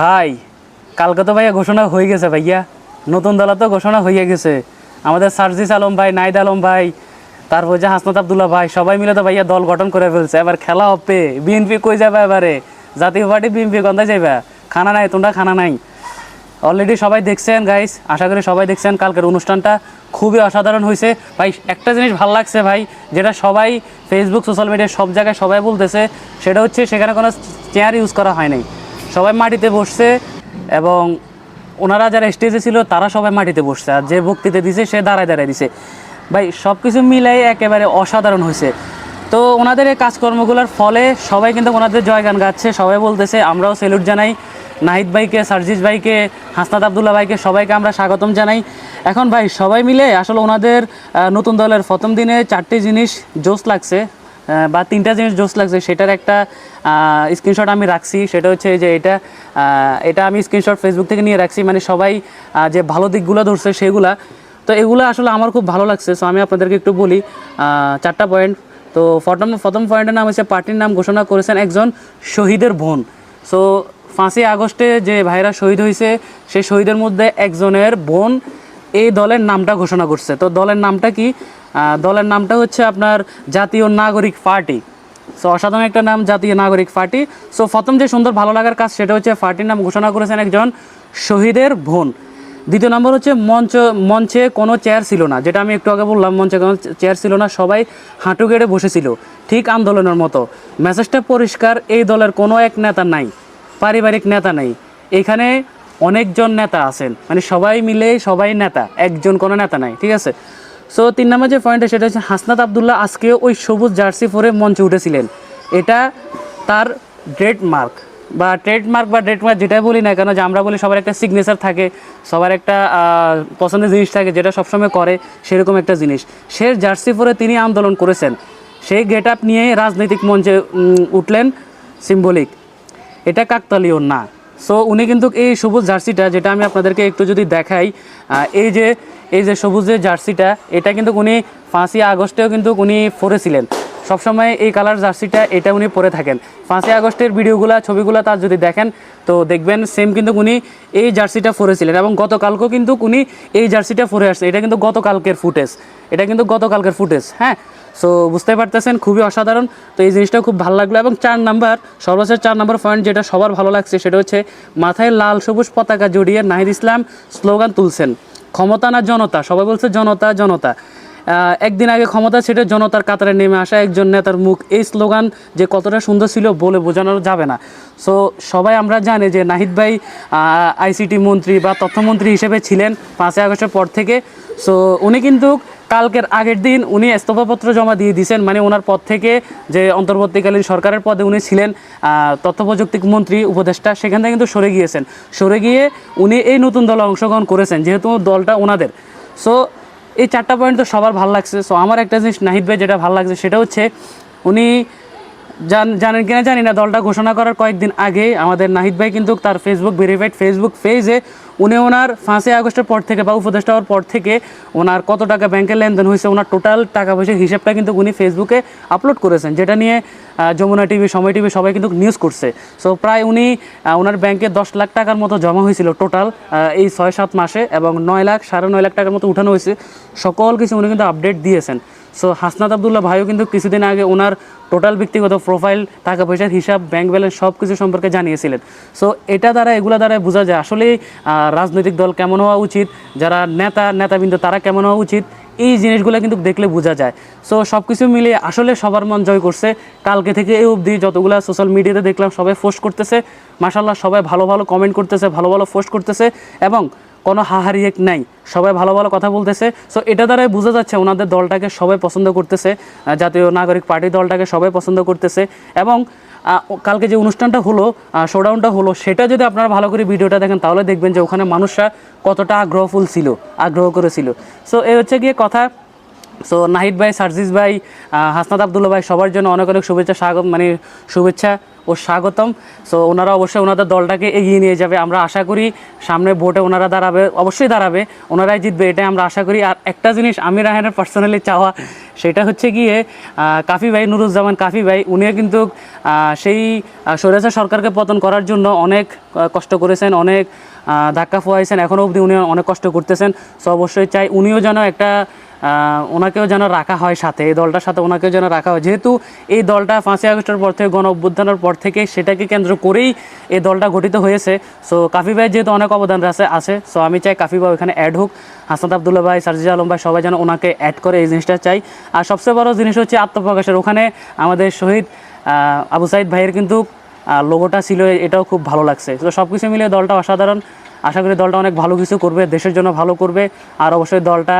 ভাই, কালকে তো ভাইয়া ঘোষণা হয়ে গেছে ভাইয়া। নতুন দলা তো ঘোষণা হয়ে গেছে। আমাদের সার্জিস আলম ভাই, নাইদ আলম ভাই, তারপর যে হাসনাত আবদুল্লাহ ভাই, সবাই মিলে তো ভাইয়া দল গঠন করে ফেলছে। এবার খেলা হবে। বিএনপি কই যাবে এবারে? জাতীয় পার্টি বিএনপি গন্ধায় যাবে খানা নাই, তোমরা খানা নাই। অলরেডি সবাই দেখছেন গাইস আশা করি সবাই দেখছেন কালকের অনুষ্ঠানটা। খুবই অসাধারণ হয়েছে। ভাই, একটা জিনিস ভালো লাগছে ভাই, যেটা সবাই ফেসবুক সোশ্যাল মিডিয়া সব জায়গায় সবাই বলতেছে, সেটা হচ্ছে সেখানে কোনো চেয়ার ইউজ করা হয় নাই। সবাই মাটিতে বসছে এবং ওনারা যারা স্টেজে ছিল, তারা সবাই মাটিতে বসছে। আর যে বক্তৃতা দিছে, সে দাঁড়ায় দাঁড়ায় দিছে। ভাই সব কিছু মিলাই একেবারে অসাধারণ হয়েছে। তো ওনাদের এই কাজকর্মগুলোর ফলে সবাই কিন্তু ওনাদের জয়গান গাচ্ছে। সবাই বলতেছে, আমরাও সেলুট জানাই। নাহিদ ভাইকে, সার্জিস ভাইকে হাসনাদ আবদুল্লাহ ভাইকে, সবাইকে আমরা স্বাগতম জানাই। এখন ভাই, সবাই মিলে আসলে ওনাদের নতুন দলের প্রথম দিনে চারটি জিনিস জোশ লাগছে বা তিনটা জিনিস জোশ লাগছে, সেটার একটা স্ক্রিনশট আমি রাখছি, সেটা হচ্ছে যে এটা এটা আমি স্ক্রিনশট ফেসবুক থেকে নিয়ে রাখছি মানে সবাই যে ভালো দিকগুলো ধরছে সেগুলা। তো এগুলো আসলে আমার খুব ভালো লাগছে সো আমি আপনাদেরকে একটু বলি চারটা পয়েন্ট তো প্রথম প্রথম পয়েন্টের নাম হচ্ছে পার্টির নাম ঘোষণা করেছেন একজন শহীদের বোন। সো পাঁচই আগস্টে যে ভাইরা শহীদ হয়েছে, সেই শহীদের মধ্যে একজনের বোন এই দলের নামটা ঘোষণা করছে। তো দলের নামটা কি? দলের নামটা হচ্ছে আপনার জাতীয় নাগরিক পার্টি। সো অসাধারণ একটা নাম জাতীয় নাগরিক পার্টি। সো প্রথম যে সুন্দর ভালো লাগার কাজ সেটা হচ্ছে পার্টির নাম ঘোষণা করেছেন একজন শহীদের বোন। দ্বিতীয় নম্বর হচ্ছে মঞ্চ, মঞ্চে কোনো চেয়ার ছিল না। যেটা আমি একটু আগে বললাম, মঞ্চে কোনো চেয়ার ছিল না, সবাই হাঁটু গেড়ে বসেছিল। ঠিক আন্দোলনের মতো। মেসেজটা পরিষ্কার, এই দলের কোনো এক নেতা নাই, পারিবারিক নেতা নাই। এখানে অনেকজন নেতা আছেন। মানে সবাই মিলে সবাই নেতা, একজন কোনো নেতা নাই, ঠিক আছে? সো তিন নম্বর যে পয়েন্টটা সেটা হচ্ছে হাসনাত আবদুল্লাহ আজকে ওই সবুজ জার্সি পরে মঞ্চে উঠেছিলেন। এটা তার ড্রেড মার্ক বা ট্রেডমার্ক বা ড্রেডমার্ক যেটাই বলি না কেন, যে আমরা বলি সবার একটা সিগনেচার থাকে, সবার একটা পছন্দের জিনিস থাকে, যেটা সবসময় করে, সেরকম একটা জিনিস। সে জার্সি পরে তিনি আন্দোলন করেছেন। সেই গেট আপ নিয়ে রাজনৈতিক মঞ্চে উঠলেন সিম্বলিক এটা কাকতালীয় না। সো উনি কিন্তু এই সবুজ জার্সিটা, যেটা আমি আপনাদেরকে একটু যদি দেখাই এই যে এই যে সবুজ যে জার্সিটা, এটা কিন্তু উনি পাঁচই আগস্টেও কিন্তু উনি পরেছিলেন। সবসময় এই কালার জার্সিটা এটা উনি পরে থাকেন। পাঁচই আগস্টের ভিডিওগুলা, ছবিগুলো তার যদি দেখেন, তো দেখবেন সেম কিন্তু উনি এই জার্সিটা পরেছিলেন এবং গতকালকেও কিন্তু উনি এই জার্সিটা পরে আসছে এটা কিন্তু গতকালকের ফুটেজ। এটা কিন্তু গতকালকের ফুটেজ হ্যাঁ? সো বুঝতে পারতেছেন? খুবই অসাধারণ। তো এই জিনিসটা খুব ভালো লাগল এবং চার নাম্বার সর্বশেষ চার নাম্বার পয়েন্ট যেটা সবার ভালো লাগছে সেটা হচ্ছে, মাথায় লাল সবুজ পতাকা জড়িয়ে নাহিদ ইসলাম স্লোগান তুলছেন। ক্ষমতা না জনতা? সবাই বলছে জনতা জনতা। একদিন আগে ক্ষমতা ছেড়ে জনতার কাতারে নেমে আসা একজন নেতার মুখ এই স্লোগান যে কতটা সুন্দর ছিল বলে বোঝানো যাবে না। সো সবাই আমরা জানি যে নাহিদ ভাই আইসিটি মন্ত্রী বা তথ্যমন্ত্রী হিসেবে ছিলেন পাঁচই আগস্টের পর থেকে। সো উনি কিন্তু কালকের আগের দিন উনি ইস্তফাপত্র জমা দিয়ে দিয়েছেন মানে ওনার পদ থেকে যে অন্তর্বর্তীকালীন সরকারের পদে উনি ছিলেন তথ্য প্রযুক্তি মন্ত্রী, উপদেষ্টা, সেখান থেকে কিন্তু সরে গিয়েছেন। সরে গিয়ে উনি এই নতুন দলে অংশগ্রহণ করেছেন, যেহেতু দলটা ওনাদের। সো এই চারটা পয়েন্ট তো সবার ভালো লাগছে। সো আমার একটা জিনিস নাহিদ ভাই যেটা ভালো লাগছে সেটা হচ্ছে, উনি জান জানেন কিনা জানি না, দলটা ঘোষণা করার কয়েকদিন আগে আমাদের নাহিদ ভাই কিন্তু তার ফেসবুক ভেরিফাইড ফেসবুক পেজে উনি ওনার পাঁচই আগস্টের পর থেকে বা উপদেষ্টা হওয়ার পর থেকে ওনার কত টাকা ব্যাংকের লেনদেন হয়েছে, ওনার টোটাল টাকা পয়সার হিসাবটা কিন্তু উনি ফেসবুকে আপলোড করেছেন, যেটা নিয়ে যমুনা টিভি, সময় টিভি সবাই কিন্তু নিউজ করছে। সো প্রায় উনি ওনার ব্যাংকে দশ লাখ টাকার মতো জমা হয়েছিল টোটাল এই ছয় সাত মাসে এবং নয় লাখ, সাড়ে নয় লাখ টাকার মতো উঠানো হয়েছে। সকল কিছু উনি কিন্তু আপডেট দিয়েছেন। সো হাসনাত আবদুল্লাহ ভাইও কিন্তু কিছুদিন আগে ওনার টোটাল ব্যক্তিগত প্রোফাইল টাকা পয়সার হিসাব ব্যাংক ব্যালেন্স সব কিছু সম্পর্কে জানিয়েছিলেন। সো এটা দ্বারা, এগুলো দ্বারা বোঝা যায় আসলে রাজনৈতিক দল কেমন হওয়া উচিত, যারা নেতা, নেতাবৃন্দ তারা কেমন হওয়া উচিত, এই জিনিসগুলো কিন্তু দেখলে বোঝা যায়। সো সব কিছু মিলিয়ে আসলে সবার মন জয় করছে। কালকে থেকে এই অবধি যতগুলো সোশ্যাল মিডিয়াতে দেখলাম, সবাই পোস্ট করতেছে। মাসাল্লাহ সবাই ভালো ভালো কমেন্ট করতেছে, ভালো ভালো পোস্ট করতেছে এবং কোনো হাহারি এক নাই। সবাই ভালো ভালো কথা বলতেছে। সো এটা দ্বারাই বোঝা যাচ্ছে ওনাদের দলটাকে সবাই পছন্দ করতেছে জাতীয় নাগরিক পার্টি দলটাকে সবাই পছন্দ করতেছে। এবং কালকে যে অনুষ্ঠানটা হলো শোডাউনটা হলো, সেটা যদি আপনারা ভালো করে ভিডিওটা দেখেন, তাহলে দেখবেন যে ওখানে মানুষরা কতটা আগ্রহফুল ছিল, আগ্রহ করেছিল। সো এই হচ্ছে গিয়ে কথা। সো নাহিদ ভাই সার্জিস ভাই আহ, হাসনাত আবদুল্লা ভাই সবার জন্য অনেক অনেক শুভেচ্ছা স্বাগত মানে শুভেচ্ছা ও স্বাগতম। সো ওনারা অবশ্যই ওনাদের দলটাকে এগিয়ে নিয়ে যাবে। আমরা আশা করি সামনে ভোটে ওনারা দাঁড়াবে অবশ্যই দাঁড়াবে ওনারাই জিতবে এটাই আমরা আশা করি। আর একটা জিনিস আমি রাহানের পার্সোনালি চাওয়া সেটা হচ্ছে গিয়ে কাফি ভাই নুরুজ্জামান কাফি ভাই উনিও কিন্তু সেই স্বৈরাচার সরকারকে পতন করার জন্য অনেক কষ্ট করেছেন অনেক ধাক্কা ফোয়াইছেন। এখনও অবধি উনি অনেক কষ্ট করতেছেন। সো অবশ্যই চাই উনিও যেন একটা ওনাকেও যেন রাখা হয় সাথে, এই দলটার সাথে ওনাকেও যেন রাখা হয়। যেহেতু এই দলটা পাঁচই আগস্টের পর থেকে গণ অভ্যুত্থানের পর থেকে সেটাকে কেন্দ্র করেই এই দলটা গঠিত হয়েছে। সো কাফি ভাই যেহেতু অনেক অবদান আছে আছে সো আমি চাই কাফি ভাই ওখানে অ্যাড হোক। হাসনাত আবদুল্লা ভাই সার্জিজ আলম ভাই সবাই যেন ওনাকে অ্যাড করে এই জিনিসটা চাই। আর সবচেয়ে বড় জিনিস হচ্ছে আত্মপ্রকাশের। ওখানে আমাদের শহীদ আবু সাইদ ভাইয়ের কিন্তু লোগোটা ছিল, এটাও খুব ভালো লাগছে। তো সব কিছু মিলিয়ে দলটা অসাধারণ। আশা করি দলটা অনেক ভালো কিছু করবে, দেশের জন্য ভালো করবে। আর অবশ্যই দলটা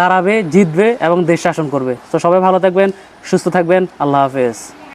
দাঁড়াবে জিতবে এবং দেশ শাসন করবে। তো সবাই ভালো থাকবেন সুস্থ থাকবেন আল্লাহ হাফেজ।